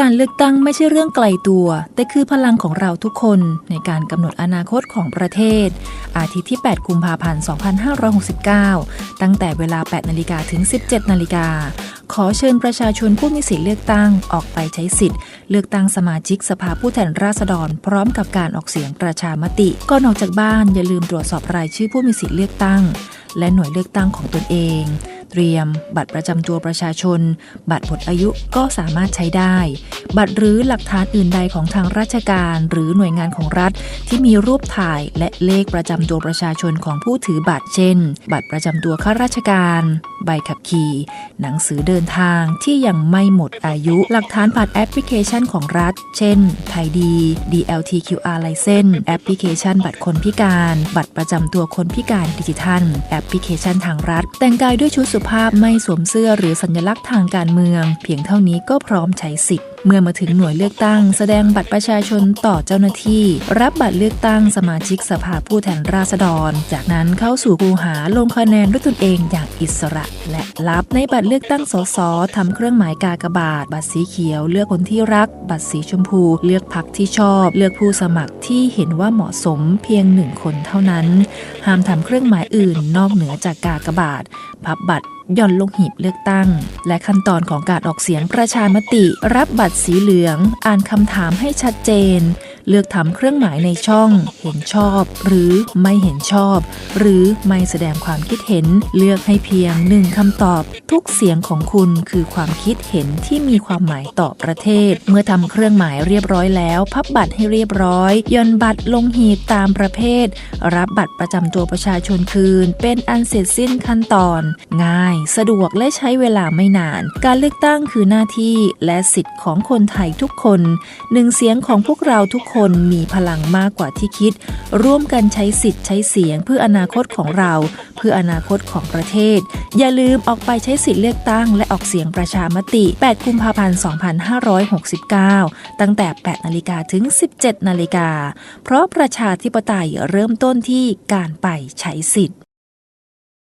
การเลือกตั้งไม่ใช่เรื่องไกลตัว แต่คือพลังของเราทุกคนในการกำหนดอนาคตของประเทศ อาทิตย์ที่ 8 กุมภาพันธ์ 2569 ตั้งแต่เวลา 8 นาฬิกาถึง 17 นาฬิกา ขอเชิญประชาชนผู้มีสิทธิเลือกตั้งออกไปใช้สิทธิ์ เลือกตั้งสมาชิกสภาผู้แทนราษฎร พร้อมกับการออกเสียงประชามติ ก่อนออกจากบ้านอย่าลืมตรวจสอบรายชื่อผู้มีสิทธิเลือกตั้ง และหน่วยเลือกตั้งของตนเอง เตรียม บัตรประจำตัวประชาชน บัตรหมดอายุก็สามารถใช้ได้ บัตรหรือหลักฐานอื่นใดของทางราชการ หรือหน่วยงานของรัฐ ที่มีรูปถ่ายและเลขประจำตัวประชาชนของผู้ถือบัตรเช่น บัตรประจำตัวข้าราชการ ใบขับขี่ หนังสือเดินทางที่ยังไม่หมดอายุ หลักฐานผ่านแอปพลิเคชันของรัฐ เช่น ไทยดี DLT QR License แอปพลิเคชันบัตรคนพิการ บัตรประจำตัวคนพิการดิจิทัล แอปพลิเคชันทางรัฐ แต่งกายด้วยชุดสุภาพไม่สวมเสื้อหรือสัญลักษณ์ทางการเมือง เพียงเท่านี้ก็พร้อมใช้สิทธิ์ เมื่อมาถึงหน่วยเลือกตั้ง แสดงบัตรประชาชนต่อเจ้าหน้าที่ รับบัตรเลือกตั้งสมาชิกสภาผู้แทนราษฎร จากนั้นเข้าสู่คูหาลงคะแนนด้วยตนเองอย่างอิสระ และลับในบัตรเลือกตั้งสสทำเครื่องหมายกากบาท บัตรสีเขียวเลือกคนที่รัก บัตรสีชมพู เลือกพักที่ชอบ เลือกผู้สมัครที่เห็นว่าเหมาะสมเพียงหนึ่งคนเท่านั้น ห้ามทำเครื่องหมายอื่นนอกเหนือจากกากบาท พับบัตรย่อนลงหีบเลือกตั้ง และขั้นตอนของการออกเสียงประชามติ รับบัตรสีเหลือง อ่านคำถามให้ชัดเจน เลือกทำเครื่องหมายในช่อง เห็นชอบ หรือไม่เห็นชอบ หรือไม่แสดงความคิดเห็น เลือกให้เพียงหนึ่งคำตอบ ทุกเสียงของคุณคือความคิดเห็นที่มีความหมายต่อประเทศ เมื่อทำเครื่องหมายเรียบร้อยแล้ว พับบัตรให้เรียบร้อยย่อนบัตรลงหีบตามประเภท รับบัตรประจำตัวประชาชนคืน เป็นอันเสร็จสิ้นขั้นตอน ง่าย สะดวกและใช้เวลาไม่นาน การเลือกตั้งคือหน้าที่และสิทธิ์ของคนไทยทุกคนหนึ่งเสียงของพวกเราทุกคคนมีพลังมากกว่าที่คิด ร่วมกันใช้สิทธิ์ใช้เสียงเพื่ออนาคตของเรา เพื่ออนาคตของประเทศ อย่าลืมออกไปใช้สิทธิ์เลือกตั้ง และออกเสียงประชามติ 8 กุมภาพันธ์ 2569 ตั้งแต่ 8 นาฬิกาถึง 17 นาฬิกา เพราะประชาธิปไตยเริ่มต้นที่การไปใช้สิทธิ์